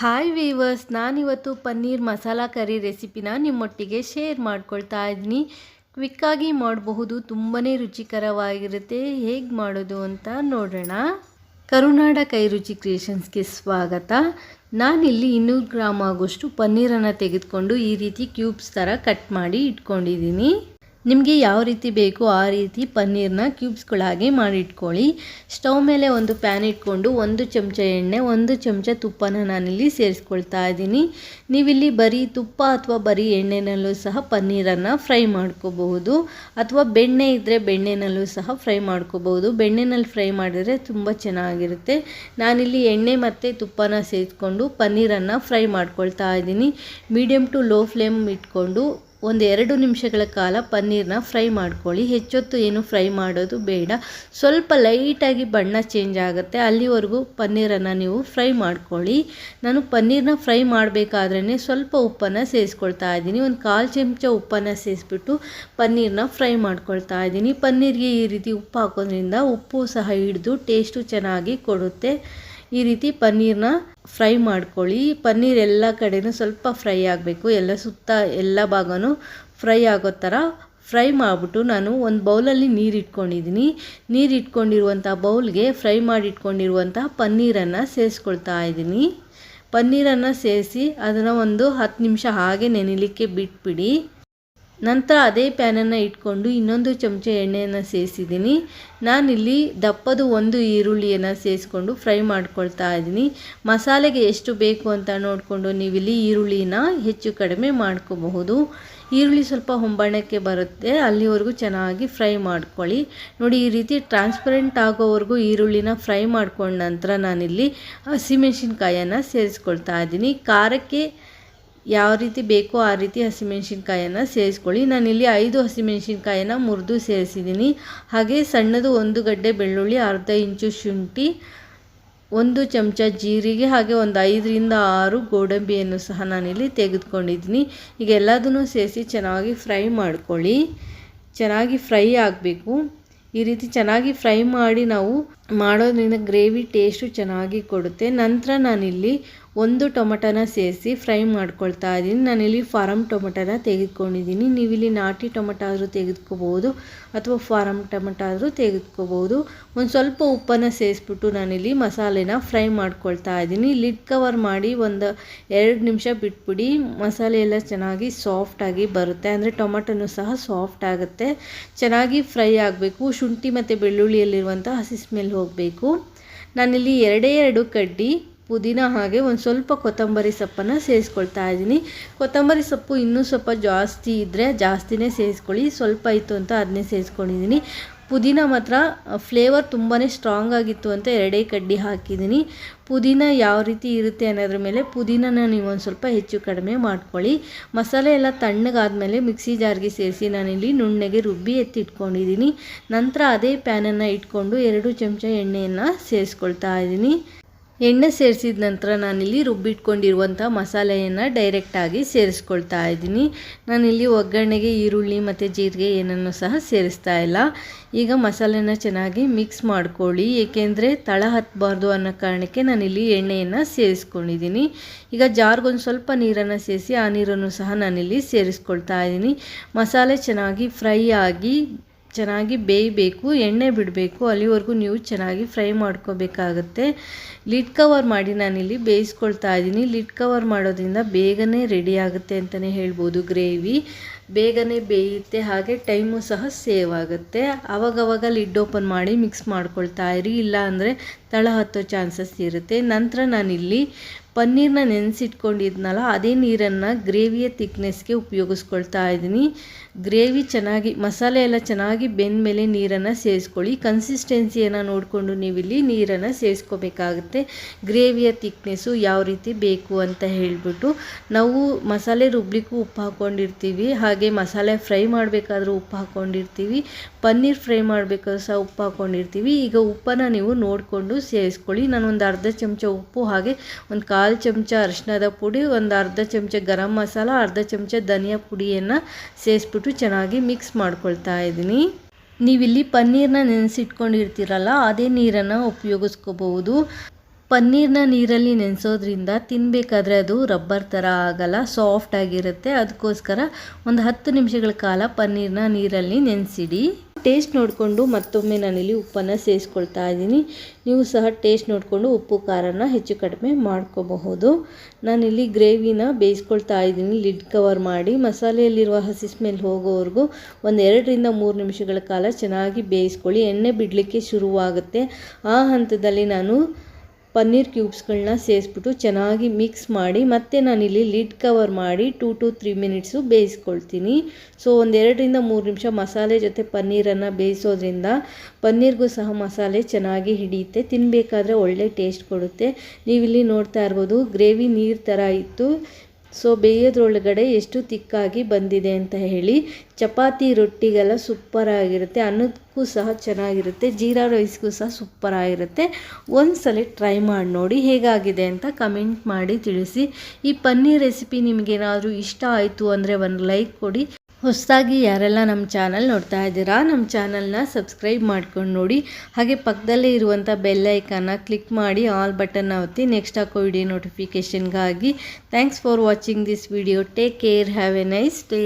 Hi viewers ನಾನಿವತ್ತು ಪನ್ನೀರ್ ಮಸಾಲ ಕರಿ ರೆಸಿಪಿನ ನಿಮ್ಮೊಟ್ಟಿಗೆ share ಮಾಡ್ಕೊಳ್ತಾ ಇದ್ದೀನಿ. ಕ್ವಿಕ್ಕಾಗಿ ಮಾಡಬಹುದು ತುಂಬಾ ರುಚಿಕರವಾಗಿರುತ್ತೆ. ಹೇಗೆ ಮಾಡೋದು ಅಂತ ನೋಡೋಣ. ಕರುನಾಡ ಕೈ ರುಚಿ ಕ್ರಿಯೇಷನ್ಸ್ಗೆ ಸ್ವಾಗತ. ನಾನಿಲ್ಲಿ ಇನ್ನೂರು ಗ್ರಾಮ್ ಆಗೋಷ್ಟು ಪನ್ನೀರನ್ನು ತೆಗೆದುಕೊಂಡು ಈ ರೀತಿ ಕ್ಯೂಬ್ಸ್ ಥರ ಕಟ್ ಮಾಡಿ ಇಟ್ಕೊಂಡಿದ್ದೀನಿ. ನಿಮಗೆ ಯಾವ ರೀತಿ ಬೇಕು ಆ ರೀತಿ ಪನ್ನೀರ್ನ ಕ್ಯೂಬ್ಸ್ಗಳಾಗಿ ಮಾಡಿಟ್ಕೊಳ್ಳಿ. ಸ್ಟವ್ ಮೇಲೆ ಒಂದು ಪ್ಯಾನ್ ಇಟ್ಕೊಂಡು ಒಂದು ಚಮಚ ಎಣ್ಣೆ, ಒಂದು ಚಮಚ ತುಪ್ಪನ ನಾನಿಲ್ಲಿ ಸೇರಿಸ್ಕೊಳ್ತಾ ಇದ್ದೀನಿ. ನೀವಿಲ್ಲಿ ಬರೀ ತುಪ್ಪ ಅಥವಾ ಬರೀ ಎಣ್ಣೆನಲ್ಲೂ ಸಹ ಪನ್ನೀರನ್ನು ಫ್ರೈ ಮಾಡ್ಕೋಬಹುದು. ಅಥವಾ ಬೆಣ್ಣೆ ಇದ್ದರೆ ಬೆಣ್ಣೆನಲ್ಲೂ ಸಹ ಫ್ರೈ ಮಾಡ್ಕೋಬಹುದು. ಬೆಣ್ಣೆನಲ್ಲಿ ಫ್ರೈ ಮಾಡಿದರೆ ತುಂಬ ಚೆನ್ನಾಗಿರುತ್ತೆ. ನಾನಿಲ್ಲಿ ಎಣ್ಣೆ ಮತ್ತು ತುಪ್ಪನ ಸೇರಿಸ್ಕೊಂಡು ಪನ್ನೀರನ್ನು ಫ್ರೈ ಮಾಡ್ಕೊಳ್ತಾ ಇದ್ದೀನಿ. ಮೀಡಿಯಮ್ ಟು ಲೋ ಫ್ಲೇಮ್ ಇಟ್ಕೊಂಡು ಒಂದು ಎರಡು ನಿಮಿಷಗಳ ಕಾಲ ಪನ್ನೀರನ್ನ ಫ್ರೈ ಮಾಡ್ಕೊಳ್ಳಿ. ಹೆಚ್ಚೊತ್ತು ಏನು ಫ್ರೈ ಮಾಡೋದು ಬೇಡ. ಸ್ವಲ್ಪ ಲೈಟಾಗಿ ಬಣ್ಣ ಚೇಂಜ್ ಆಗುತ್ತೆ. ಅಲ್ಲಿವರೆಗೂ ಪನ್ನೀರನ್ನು ನೀವು ಫ್ರೈ ಮಾಡ್ಕೊಳ್ಳಿ. ನಾನು ಪನ್ನೀರನ್ನ ಫ್ರೈ ಮಾಡಬೇಕಾದ್ರೇ ಸ್ವಲ್ಪ ಉಪ್ಪನ್ನು ಸೇರಿಸ್ಕೊಳ್ತಾ ಇದ್ದೀನಿ. ಒಂದು ಕಾಲು ಚಮಚ ಉಪ್ಪನ್ನು ಸೇರಿಸ್ಬಿಟ್ಟು ಪನ್ನೀರನ್ನ ಫ್ರೈ ಮಾಡ್ಕೊಳ್ತಾ ಇದ್ದೀನಿ. ಪನ್ನೀರ್ಗೆ ಈ ರೀತಿ ಉಪ್ಪು ಹಾಕೋದ್ರಿಂದ ಉಪ್ಪು ಸಹ ಹಿಡಿದು ಟೇಸ್ಟು ಚೆನ್ನಾಗಿ ಕೊಡುತ್ತೆ. ಈ ರೀತಿ ಪನ್ನೀರನ್ನ ಫ್ರೈ ಮಾಡ್ಕೊಳ್ಳಿ. ಪನ್ನೀರ್ ಎಲ್ಲ ಕಡೆನೂ ಸ್ವಲ್ಪ ಫ್ರೈ ಆಗಬೇಕು. ಎಲ್ಲ ಸುತ್ತ ಎಲ್ಲ ಭಾಗವೂ ಫ್ರೈ ಆಗೋ ಥರ ಫ್ರೈ ಮಾಡಿಬಿಟ್ಟು ನಾನು ಒಂದು ಬೌಲಲ್ಲಿ ನೀರು ಇಟ್ಕೊಂಡಿದ್ದೀನಿ ನೀರು ಇಟ್ಕೊಂಡಿರುವಂಥ ಬೌಲ್ಗೆ ಫ್ರೈ ಮಾಡಿಟ್ಕೊಂಡಿರುವಂಥ ಪನ್ನೀರನ್ನು ಸೇರಿಸ್ಕೊಳ್ತಾ ಇದ್ದೀನಿ. ಪನ್ನೀರನ್ನು ಸೇರಿಸಿ ಅದನ್ನು ಒಂದು ಹತ್ತು ನಿಮಿಷ ಹಾಗೆ ನೆನೆಲಿಕ್ಕೆ ಬಿಟ್ಬಿಡಿ. ನಂತರ ಅದೇ ಪ್ಯಾನನ್ನು ಇಟ್ಕೊಂಡು ಇನ್ನೊಂದು ಚಮಚ ಎಣ್ಣೆಯನ್ನು ಸೇರಿಸಿದ್ದೀನಿ. ನಾನಿಲ್ಲಿ ದಪ್ಪದು ಒಂದು ಈರುಳ್ಳಿಯನ್ನು ಸೇರಿಸ್ಕೊಂಡು ಫ್ರೈ ಮಾಡ್ಕೊಳ್ತಾ ಇದ್ದೀನಿ. ಮಸಾಲೆಗೆ ಎಷ್ಟು ಬೇಕು ಅಂತ ನೋಡಿಕೊಂಡು ನೀವಿಲ್ಲಿ ಈರುಳ್ಳಿನ ಹೆಚ್ಚು ಕಡಿಮೆ ಮಾಡ್ಕೋಬಹುದು. ಈರುಳ್ಳಿ ಸ್ವಲ್ಪ ಹೊಂಬಣ್ಣಕ್ಕೆ ಬರುತ್ತೆ. ಅಲ್ಲಿವರೆಗೂ ಚೆನ್ನಾಗಿ ಫ್ರೈ ಮಾಡ್ಕೊಳ್ಳಿ. ನೋಡಿ, ಈ ರೀತಿ ಟ್ರಾನ್ಸ್ಪರೆಂಟ್ ಆಗೋವರೆಗೂ ಈರುಳ್ಳಿನ ಫ್ರೈ ಮಾಡ್ಕೊಂಡ ನಂತರ ನಾನಿಲ್ಲಿ ಹಸಿಮೆಣಸಿನ್ಕಾಯನ್ನು ಸೇರಿಸ್ಕೊಳ್ತಾ ಇದ್ದೀನಿ. ಖಾರಕ್ಕೆ ಯಾವ ರೀತಿ ಬೇಕೋ ಆ ರೀತಿ ಹಸಿಮೆಣ್ಸಿನ್ಕಾಯನ್ನು ಸೇರಿಸ್ಕೊಳ್ಳಿ. ನಾನಿಲ್ಲಿ ಐದು ಹಸಿಮೆಣ್ಸಿನ್ಕಾಯನ್ನು ಮುರಿದು ಸೇರಿಸಿದ್ದೀನಿ. ಹಾಗೆ ಸಣ್ಣದು ಒಂದು ಗಡ್ಡೆ ಬೆಳ್ಳುಳ್ಳಿ, ಅರ್ಧ ಇಂಚು ಶುಂಠಿ, ಒಂದು ಚಮಚ ಜೀರಿಗೆ, ಹಾಗೆ ಒಂದು ಐದರಿಂದ ಆರು ಗೋಡಂಬಿಯನ್ನು ಸಹ ನಾನಿಲ್ಲಿ ತೆಗೆದುಕೊಂಡಿದ್ದೀನಿ. ಈಗ ಎಲ್ಲದನ್ನು ಸೇರಿಸಿ ಚೆನ್ನಾಗಿ ಫ್ರೈ ಮಾಡ್ಕೊಳ್ಳಿ. ಚೆನ್ನಾಗಿ ಫ್ರೈ ಆಗಬೇಕು. ಈ ರೀತಿ ಚೆನ್ನಾಗಿ ಫ್ರೈ ಮಾಡಿ ನಾವು ಮಾಡೋದ್ರಿಂದ ಗ್ರೇವಿ ಟೇಸ್ಟು ಚೆನ್ನಾಗಿ ಕೊಡುತ್ತೆ. ನಂತರ ನಾನಿಲ್ಲಿ ಒಂದು ಟೊಮೆಟೊನ ಸೇರಿಸಿ ಫ್ರೈ ಮಾಡ್ಕೊಳ್ತಾ ಇದ್ದೀನಿ. ನಾನಿಲ್ಲಿ ಫಾರಮ್ ಟೊಮೊಟೊನ ತೆಗೆದುಕೊಂಡಿದ್ದೀನಿ. ನೀವಿಲ್ಲಿ ನಾಟಿ ಟೊಮೊಟೊ ಆದರೂ ತೆಗೆದುಕೋಬೋದು ಅಥವಾ ಫಾರಮ್ ಟೊಮಟೊ ಆದರೂ ತೆಗೆದುಕೋಬೋದು ಒಂದು ಸ್ವಲ್ಪ ಉಪ್ಪನ್ನು ಸೇರಿಸ್ಬಿಟ್ಟು ನಾನಿಲ್ಲಿ ಮಸಾಲೆನ ಫ್ರೈ ಮಾಡ್ಕೊಳ್ತಾ ಇದ್ದೀನಿ. ಲಿಡ್ ಕವರ್ ಮಾಡಿ ಒಂದು ಎರಡು ನಿಮಿಷ ಬಿಟ್ಬಿಡಿ. ಮಸಾಲೆ ಎಲ್ಲ ಚೆನ್ನಾಗಿ ಸಾಫ್ಟಾಗಿ ಬರುತ್ತೆ. ಅಂದರೆ ಟೊಮಟೊನೂ ಸಹ ಸಾಫ್ಟ್ ಆಗುತ್ತೆ. ಚೆನ್ನಾಗಿ ಫ್ರೈ ಆಗಬೇಕು. ಶುಂಠಿ ಮತ್ತು ಬೆಳ್ಳುಳ್ಳಿಯಲ್ಲಿರುವಂಥ ಹಸಿ ಸ್ಮೆಲ್ ಹೋಗಬೇಕು. ನಾನಿಲ್ಲಿ ಎರಡೇ ಎರಡು ಕಡ್ಡಿ, ಪುದೀನ ಹಾಗೆ ಒಂದು ಸ್ವಲ್ಪ ಕೊತ್ತಂಬರಿ ಸೊಪ್ಪನ್ನು ಸೇರಿಸ್ಕೊಳ್ತಾ ಇದ್ದೀನಿ. ಕೊತ್ತಂಬರಿ ಸೊಪ್ಪು ಇನ್ನೂ ಸ್ವಲ್ಪ ಜಾಸ್ತಿ ಇದ್ದರೆ ಜಾಸ್ತಿನೇ ಸೇರಿಸ್ಕೊಳ್ಳಿ. ಸ್ವಲ್ಪ ಇತ್ತು ಅಂತ ಅದನ್ನೇ ಸೇರಿಸ್ಕೊಂಡಿದ್ದೀನಿ. ಪುದೀನ ಮಾತ್ರ ಫ್ಲೇವರ್ ತುಂಬಾ ಸ್ಟ್ರಾಂಗ್ ಆಗಿತ್ತು ಅಂತ ಎರಡೇ ಕಡ್ಡಿ ಹಾಕಿದ್ದೀನಿ. ಪುದೀನ ಯಾವ ರೀತಿ ಇರುತ್ತೆ ಅನ್ನೋದ್ರ ಮೇಲೆ ಪುದೀನನ ನೀವು ಒಂದು ಸ್ವಲ್ಪ ಹೆಚ್ಚು ಕಡಿಮೆ ಮಾಡ್ಕೊಳ್ಳಿ. ಮಸಾಲೆ ಎಲ್ಲ ತಣ್ಣಗಾದಮೇಲೆ ಮಿಕ್ಸಿ ಜಾರ್ಗೆ ಸೇರಿಸಿ ನಾನಿಲ್ಲಿ ನುಣ್ಣೆಗೆ ರುಬ್ಬಿ ಎತ್ತಿಟ್ಕೊಂಡಿದ್ದೀನಿ. ನಂತರ ಅದೇ ಪ್ಯಾನನ್ನು ಇಟ್ಕೊಂಡು ಎರಡು ಚಮಚ ಎಣ್ಣೆಯನ್ನು ಸೇರಿಸ್ಕೊಳ್ತಾ ಇದ್ದೀನಿ. ಎಣ್ಣೆ ಸೇರಿಸಿದ ನಂತರ ನಾನಿಲ್ಲಿ ರುಬ್ಬಿಟ್ಕೊಂಡಿರುವಂಥ ಮಸಾಲೆಯನ್ನು ಡೈರೆಕ್ಟಾಗಿ ಸೇರಿಸ್ಕೊಳ್ತಾ ಇದ್ದೀನಿ. ನಾನಿಲ್ಲಿ ಒಗ್ಗರಣೆಗೆ, ಈರುಳ್ಳಿ ಮತ್ತು ಜೀರಿಗೆ ಏನನ್ನು ಸಹ ಸೇರಿಸ್ತಾ ಇಲ್ಲ. ಈಗ ಮಸಾಲೆನ ಚೆನ್ನಾಗಿ ಮಿಕ್ಸ್ ಮಾಡ್ಕೊಳ್ಳಿ. ಏಕೆಂದರೆ ತಳ ಹತ್ತಬಾರ್ದು ಅನ್ನೋ ಕಾರಣಕ್ಕೆ ನಾನಿಲ್ಲಿ ಎಣ್ಣೆಯನ್ನು ಸೇರಿಸ್ಕೊಂಡಿದ್ದೀನಿ. ಈಗ ಜಾರ್ಗೊಂದು ಸ್ವಲ್ಪ ನೀರನ್ನು ಸೇರಿಸಿ ಆ ನೀರನ್ನು ಸಹ ನಾನಿಲ್ಲಿ ಸೇರಿಸ್ಕೊಳ್ತಾ ಇದ್ದೀನಿ. ಮಸಾಲೆ ಚೆನ್ನಾಗಿ ಫ್ರೈ ಆಗಿ ಚೆನ್ನಾಗಿ ಬೇಯಬೇಕು, ಎಣ್ಣೆ ಬಿಡಬೇಕು, ಅಲ್ಲಿವರೆಗೂ ನೀವು ಚೆನ್ನಾಗಿ ಫ್ರೈ ಮಾಡ್ಕೋಬೇಕಾಗತ್ತೆ. ಲಿಡ್ ಕವರ್ ಮಾಡಿ ನಾನಿಲ್ಲಿ ಬೇಯಿಸ್ಕೊಳ್ತಾ ಇದ್ದೀನಿ. ಲಿಡ್ ಕವರ್ ಮಾಡೋದ್ರಿಂದ ಬೇಗನೆ ರೆಡಿ ಆಗುತ್ತೆ ಅಂತಲೇ ಹೇಳ್ಬೋದು ಗ್ರೇವಿ. ಬೇಗನೆ ಬೇಯುತ್ತೆ, ಹಾಗೆ ಟೈಮು ಸಹ ಸೇವ್ ಆಗುತ್ತೆ. ಆವಾಗವಾಗ ಲಿಡ್ ಓಪನ್ ಮಾಡಿ ಮಿಕ್ಸ್ ಮಾಡ್ಕೊಳ್ತಾ ಇರಿ. ಇಲ್ಲ ಅಂದರೆ ತಳ ಹತ್ತೋ ಚಾನ್ಸಸ್ ಇರುತ್ತೆ. ನಂತರ ನಾನಿಲ್ಲಿ ಪನ್ನೀರನ್ನ ನೆನೆಸಿಟ್ಕೊಂಡಿದ್ನಲ್ಲ, ಅದೇ ನೀರನ್ನು ಗ್ರೇವಿಯ ತಿಕ್ನೆಸ್ಗೆ ಉಪಯೋಗಿಸ್ಕೊಳ್ತಾ ಇದ್ದೀನಿ. ಗ್ರೇವಿ ಚೆನ್ನಾಗಿ, ಮಸಾಲೆ ಎಲ್ಲ ಚೆನ್ನಾಗಿ ಬೆಂದ ಮೇಲೆ ನೀರನ್ನು ಸೇರಿಸ್ಕೊಳ್ಳಿ ಕನ್ಸಿಸ್ಟೆನ್ಸಿಯನ್ನು ನೋಡಿಕೊಂಡು ನೀವಿಲ್ಲಿ ನೀರನ್ನು ಸೇರಿಸ್ಕೋಬೇಕಾಗುತ್ತೆ ಗ್ರೇವಿಯ ತಿಕ್ನೆಸ್ಸು ಯಾವ ರೀತಿ ಬೇಕು ಅಂತ ಹೇಳಿಬಿಟ್ಟು ನಾವು ಮಸಾಲೆ ರುಬ್ಲಿಕ್ಕೂ ಉಪ್ಪು ಹಾಕ್ಕೊಂಡಿರ್ತೀವಿ ಹಾಗೆ ಮಸಾಲೆ ಫ್ರೈ ಮಾಡಬೇಕಾದ್ರೂ ಉಪ್ಪು ಹಾಕ್ಕೊಂಡಿರ್ತೀವಿ. ಪನ್ನೀರ್ ಫ್ರೈ ಮಾಡಬೇಕಾದ್ರೂ ಸಹ ಉಪ್ಪು ಹಾಕ್ಕೊಂಡಿರ್ತೀವಿ. ಈಗ ಉಪ್ಪನ್ನು ನೀವು ನೋಡಿಕೊಂಡು ಸೇರಿಸ್ಕೊಳ್ಳಿ. ನಾನು ಒಂದು ಅರ್ಧ ಚಮಚ ಉಪ್ಪು ಹಾಗೆ ಒಂದು ಕಾಲು ಚಮಚ ಅರಿಶಿನದ ಪುಡಿ, ಒಂದು ಅರ್ಧ ಚಮಚ ಗರಂ ಮಸಾಲ, ಅರ್ಧ ಚಮಚ ಧನಿಯಾ ಪುಡಿಯನ್ನು ಸೇರಿಸ್ಬಿಟ್ಟು ಚೆನ್ನಾಗಿ ಮಿಕ್ಸ್ ಮಾಡ್ಕೊಳ್ತಾ ಇದ್ದೀನಿ. ನೀವಿಲ್ಲಿ ಪನ್ನೀರನ್ನ ನೆನೆಸಿಟ್ಕೊಂಡಿರ್ತೀರಲ್ಲ, ಅದೇ ನೀರನ್ನು ಉಪಯೋಗಿಸ್ಕೋಬಹುದು. ಪನ್ನೀರ್ನ ನೀರಲ್ಲಿ ನೆನೆಸೋದ್ರಿಂದ ತಿನ್ನಬೇಕಾದ್ರೆ ಅದು ರಬ್ಬರ್ ಥರ ಆಗಲ್ಲ ಸಾಫ್ಟ್ ಆಗಿರುತ್ತೆ. ಅದಕ್ಕೋಸ್ಕರ ಒಂದು ಹತ್ತು ನಿಮಿಷಗಳ ಕಾಲ ಪನ್ನೀರ್ನ ನೀರಲ್ಲಿ ನೆನೆಸಿಡಿ. ಟೇಸ್ಟ್ ನೋಡಿಕೊಂಡು ಮತ್ತೊಮ್ಮೆ ನಾನಿಲ್ಲಿ ಉಪ್ಪನ್ನು ಸೇರಿಸ್ಕೊಳ್ತಾ ಇದ್ದೀನಿ. ನೀವು ಸಹ ಟೇಸ್ಟ್ ನೋಡಿಕೊಂಡು ಉಪ್ಪು, ಖಾರನ ಹೆಚ್ಚು ಕಡಿಮೆ ಮಾಡ್ಕೋಬಹುದು. ನಾನಿಲ್ಲಿ ಗ್ರೇವಿನ ಬೇಯಿಸ್ಕೊಳ್ತಾ ಇದ್ದೀನಿ, ಲಿಡ್ ಕವರ್ ಮಾಡಿ. ಮಸಾಲೆಯಲ್ಲಿರುವ ಹಸಿ ಸ್ಮೆಲ್ ಹೋಗೋವರೆಗೂ ಒಂದು ಎರಡರಿಂದ ಮೂರು ನಿಮಿಷಗಳ ಕಾಲ ಚೆನ್ನಾಗಿ ಬೇಯಿಸ್ಕೊಳ್ಳಿ. ಎಣ್ಣೆ ಬಿಡಲಿಕ್ಕೆ ಶುರುವಾಗುತ್ತೆ. ಆ ಹಂತದಲ್ಲಿ ನಾನು ಪನ್ನೀರ್ ಕ್ಯೂಬ್ಸ್ಗಳನ್ನ ಸೇರಿಸ್ಬಿಟ್ಟು ಚೆನ್ನಾಗಿ ಮಿಕ್ಸ್ ಮಾಡಿ ಮತ್ತೆ ನಾನಿಲ್ಲಿ ಲಿಡ್ ಕವರ್ ಮಾಡಿ ಟೂ ಟು ತ್ರೀ ಮಿನಿಟ್ಸು ಬೇಯಿಸ್ಕೊಳ್ತೀನಿ. ಸೊ, ಒಂದೆರಡರಿಂದ ಮೂರು ನಿಮಿಷ ಮಸಾಲೆ ಜೊತೆ ಪನ್ನೀರನ್ನು ಬೇಯಿಸೋದ್ರಿಂದ ಪನ್ನೀರ್ಗೂ ಸಹ ಮಸಾಲೆ ಚೆನ್ನಾಗಿ ಹಿಡಿಯುತ್ತೆ. ತಿನ್ನಬೇಕಾದ್ರೆ ಒಳ್ಳೆ ಟೇಸ್ಟ್ ಕೊಡುತ್ತೆ. ನೀವಿಲ್ಲಿ ನೋಡ್ತಾ ಇರ್ಬೋದು, ಗ್ರೇವಿ ನೀರು ಥರ ಇತ್ತು. ಸೊ ಬೇಯೋದ್ರೊಳಗಡೆ ಎಷ್ಟು ತಿಕ್ಕಾಗಿ ಬಂದಿದೆ ಅಂತ ಹೇಳಿ ಚಪಾತಿ ರೊಟ್ಟಿಗೆಲ್ಲ ಸೂಪರ್ ಆಗಿರುತ್ತೆ. ಅನ್ನಕ್ಕೂ ಸಹ ಚೆನ್ನಾಗಿರುತ್ತೆ. ಜೀರಾ ರೈಸ್ಗೂ ಸಹ ಸೂಪರ್ ಆಗಿರುತ್ತೆ. ಒಂದು ಸಲ ಟ್ರೈ ಮಾಡಿ ನೋಡಿ ಹೇಗಾಗಿದೆ ಅಂತ ಕಮೆಂಟ್ ಮಾಡಿ ತಿಳಿಸಿ. ಈ ಪನ್ನೀರ್ ರೆಸಿಪಿ ನಿಮಗೇನಾದರೂ ಇಷ್ಟ ಆಯಿತು ಅಂದರೆ ಒಂದು ಲೈಕ್ ಕೊಡಿ. ಹೊಸದಾಗಿ ಯಾರೆಲ್ಲ ನಮ್ಮ ಚಾನಲ್ ನೋಡ್ತಾ ಇದ್ದೀರಾ, ನಮ್ಮ ಚಾನಲ್ನ ಸಬ್ಸ್ಕ್ರೈಬ್ ಮಾಡ್ಕೊಂಡು ನೋಡಿ. ಹಾಗೆ ಪಕ್ಕದಲ್ಲೇ ಇರುವಂಥ ಬೆಲ್ ಐಕನ್ನ ಕ್ಲಿಕ್ ಮಾಡಿ, ಆಲ್ ಬಟನ್ನ ಒತ್ತಿ, ನೆಕ್ಸ್ಟ್ ಹಾಕೋ video ನೋಟಿಫಿಕೇಷನ್ಗಾಗಿ. Thanks for watching this video. Take care. Have a nice day.